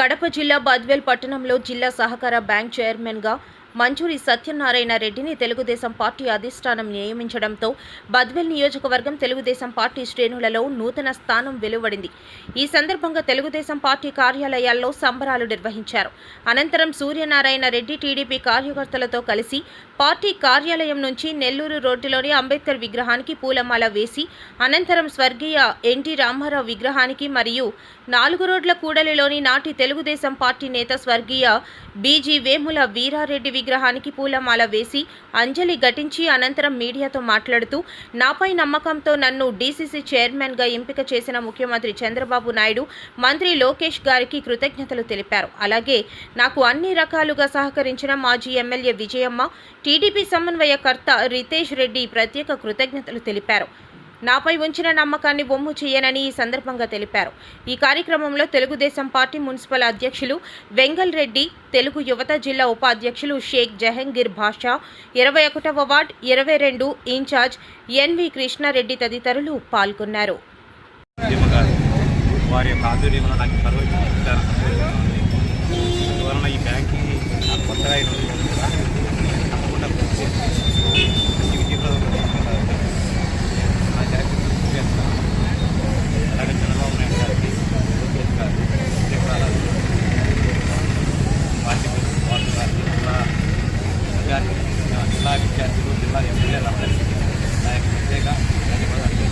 కడప జిల్లా బద్వేల్ పట్టణంలో జిల్లా సహకార బ్యాంక్ చైర్మన్గా మంజూరి సత్యనారాయణ రెడ్డిని తెలుగుదేశం పార్టీ అధిష్టానం నియమించడంతో బద్వెల్ నియోజకవర్గం తెలుగుదేశం పార్టీ శ్రేణులలో నూతన స్థానం వెలువడింది. ఈ సందర్భంగా తెలుగుదేశం పార్టీ కార్యాలయాల్లో సంబరాలు నిర్వహించారు. అనంతరం సూర్యనారాయణ రెడ్డి టీడీపీ కార్యకర్తలతో కలిసి పార్టీ కార్యాలయం నుంచి నెల్లూరు రోడ్డులోని అంబేద్కర్ విగ్రహానికి పూలమాల వేసి అనంతరం స్వర్గీయ ఎన్టీ రామారావు విగ్రహానికి మరియు నాలుగు రోడ్ల కూడలిలోని నాటి తెలుగుదేశం పార్టీ నేత స్వర్గీయ బీజీ వేముల వీరారెడ్డి విగ్రహానికి పూలమాల వేసి అంజలి ఘటించి అనంతరం మీడియాతో మాట్లాడుతూ నాపై నమ్మకంతో నన్ను డీసీసీ చైర్మన్గా ఎంపిక చేసిన ముఖ్యమంత్రి చంద్రబాబు నాయుడు మంత్రి లోకేష్ గారికి కృతజ్ఞతలు తెలిపారు. అలాగే నాకు అన్ని రకాలుగా సహకరించిన మాజీ ఎమ్మెల్యే విజయమ్మ టీడీపీ సమన్వయకర్త రితేష్ రెడ్డి ప్రత్యేక కృతజ్ఞతలు తెలిపారు. నాపై ఉంచిన నమ్మకాన్ని బొమ్ము చేయనని ఈ సందర్భంగా తెలిపారు. ఈ కార్యక్రమంలో తెలుగుదేశం పార్టీ మున్సిపల్ అధ్యక్షులు వెంగల్ రెడ్డి తెలుగు యువత జిల్లా ఉపాధ్యక్షులు షేక్ జహంగీర్ భాషా ఇరవై ఒకటవ వార్డ్ ఇరవై రెండు ఇన్ఛార్జ్ ఎన్వి కృష్ణారెడ్డి తదితరులు పాల్గొన్నారు. వారి యొక్క ఆధ్వర్యంలో నాకు ఈ బ్యాంక్కి విద్యార్థులు జిల్లా ఎమ్మెల్యే రమణ నాయకు ప్రత్యేక ధన్యవాదాలు.